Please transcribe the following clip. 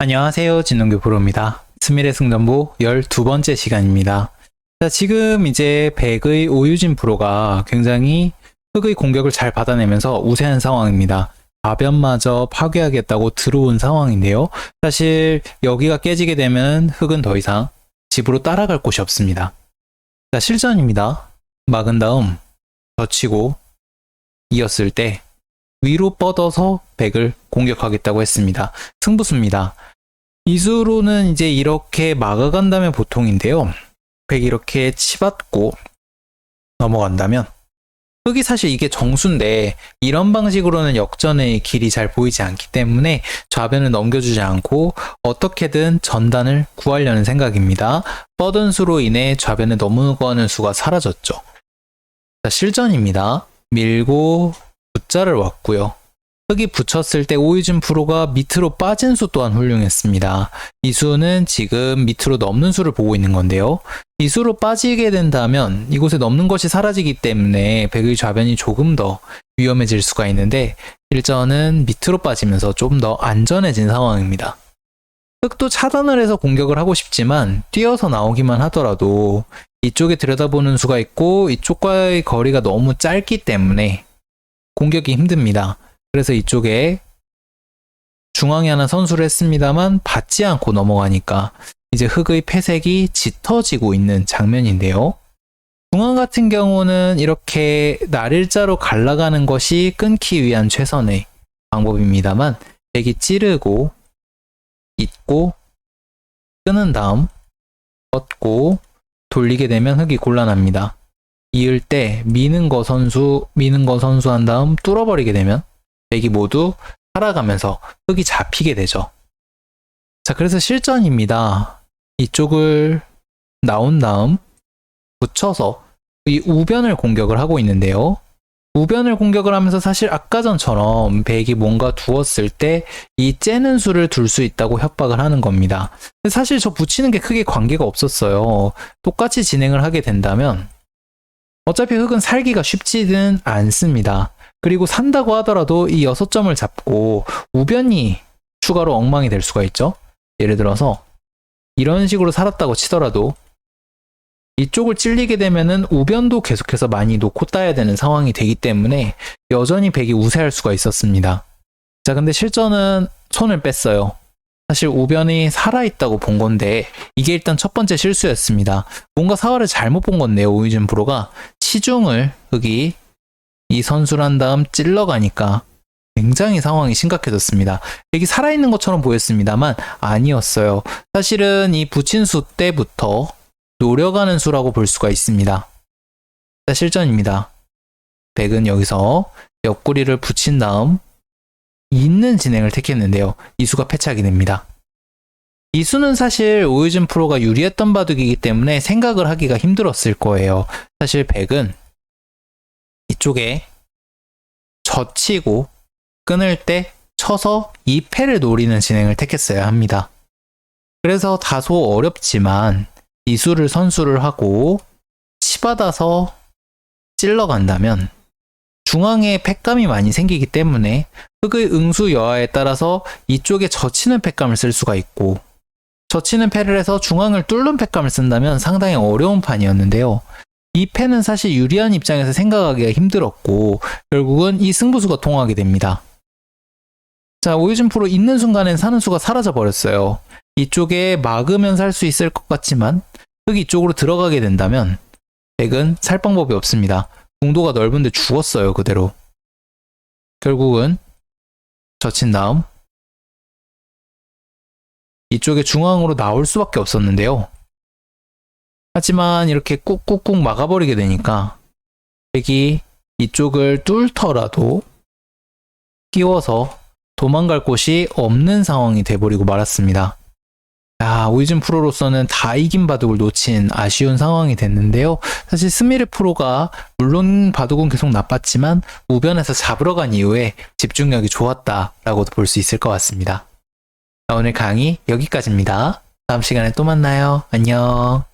안녕하세요. 진동규 프로입니다. 스밀의 승전보 12번째 시간입니다. 자, 지금 이제 백의 오유진 프로가 굉장히 흑의 공격을 잘 받아내면서 우세한 상황입니다. 가변마저 파괴하겠다고 들어온 상황인데요. 사실 여기가 깨지게 되면 흑은 더 이상 집으로 따라갈 곳이 없습니다. 자, 실전입니다. 막은 다음 젖히고 이었을 때 위로 뻗어서 백을 공격하겠다고 했습니다. 승부수입니다. 이수로는 이제 이렇게 막아간다면 보통인데요. 백이 이렇게 치받고 넘어간다면 흑이 사실 이게 정수인데 이런 방식으로는 역전의 길이 잘 보이지 않기 때문에 좌변을 넘겨주지 않고 어떻게든 전단을 구하려는 생각입니다. 뻗은 수로 인해 좌변에 넘어가는 수가 사라졌죠. 자, 실전입니다. 밀고 붓자를 왔고요. 흑이 붙였을 때 오유진 프로가 밑으로 빠진 수 또한 훌륭했습니다. 이 수는 지금 밑으로 넘는 수를 보고 있는 건데요. 이 수로 빠지게 된다면 이곳에 넘는 것이 사라지기 때문에 백의 좌변이 조금 더 위험해질 수가 있는데 일전은 밑으로 빠지면서 좀 더 안전해진 상황입니다. 흑도 차단을 해서 공격을 하고 싶지만 뛰어서 나오기만 하더라도 이쪽에 들여다보는 수가 있고 이쪽과의 거리가 너무 짧기 때문에 공격이 힘듭니다. 그래서 이쪽에 중앙에 하나 선수를 했습니다만 받지 않고 넘어가니까 이제 흑의 패색이 짙어지고 있는 장면인데요. 중앙 같은 경우는 이렇게 날일자로 갈라가는 것이 끊기 위한 최선의 방법입니다만 백이 찌르고 잇고 끄는 다음 뻗고 돌리게 되면 흑이 곤란합니다. 이을 때 미는 거 선수 미는 거 선수 한 다음 뚫어버리게 되면 백이 모두 살아가면서 흑이 잡히게 되죠. 자, 그래서 실전입니다. 이쪽을 나온 다음 붙여서 이 우변을 공격을 하고 있는데요. 우변을 공격을 하면서 사실 아까 전처럼 백이 뭔가 두었을 때 이 째는 수를 둘 수 있다고 협박을 하는 겁니다. 사실 저 붙이는 게 크게 관계가 없었어요. 똑같이 진행을 하게 된다면 어차피 흑은 살기가 쉽지는 않습니다. 그리고 산다고 하더라도 이 6점을 잡고 우변이 추가로 엉망이 될 수가 있죠. 예를 들어서 이런 식으로 살았다고 치더라도 이쪽을 찔리게 되면은 우변도 계속해서 많이 놓고 따야 되는 상황이 되기 때문에 여전히 백이 우세할 수가 있었습니다. 자, 근데 실전은 손을 뺐어요. 사실 우변이 살아있다고 본 건데 이게 일단 첫 번째 실수였습니다. 뭔가 사활을 잘못 본 건데요. 오유진 프로가 치중을 흑이 이 선수란 다음 찔러가니까 굉장히 상황이 심각해졌습니다. 백이 살아있는 것처럼 보였습니다만 아니었어요. 사실은 이 붙인 수 때부터 노려가는 수라고 볼 수가 있습니다. 자, 실전입니다. 백은 여기서 옆구리를 붙인 다음 있는 진행을 택했는데요. 이 수가 패착이 됩니다. 이 수는 사실 오유진 프로가 유리했던 바둑이기 때문에 생각을 하기가 힘들었을 거예요. 사실 백은 이쪽에 젖히고 끊을 때 쳐서 이 패를 노리는 진행을 택했어야 합니다. 그래서 다소 어렵지만 이수를 선수를 하고 치받아서 찔러 간다면 중앙에 팩감이 많이 생기기 때문에 흑의 응수 여하에 따라서 이쪽에 젖히는 팩감을 쓸 수가 있고 젖히는 패를 해서 중앙을 뚫는 팩감을 쓴다면 상당히 어려운 판이었는데요. 이 패는 사실 유리한 입장에서 생각하기가 힘들었고 결국은 이 승부수가 통하게 됩니다. 자, 오유진 프로 있는 순간엔 사는 수가 사라져 버렸어요. 이쪽에 막으면 살 수 있을 것 같지만 흑이 이쪽으로 들어가게 된다면 백은 살 방법이 없습니다. 공도가 넓은데 죽었어요, 그대로. 결국은 젖힌 다음 이쪽에 중앙으로 나올 수밖에 없었는데요. 하지만 이렇게 꾹꾹꾹 막아버리게 되니까 백이 이쪽을 뚫더라도 끼워서 도망갈 곳이 없는 상황이 돼버리고 말았습니다. 야, 오이진 프로로서는 다 이긴 바둑을 놓친 아쉬운 상황이 됐는데요. 사실 스미르 프로가 물론 바둑은 계속 나빴지만 우변에서 잡으러 간 이후에 집중력이 좋았다라고도 볼 수 있을 것 같습니다. 자, 오늘 강의 여기까지입니다. 다음 시간에 또 만나요. 안녕.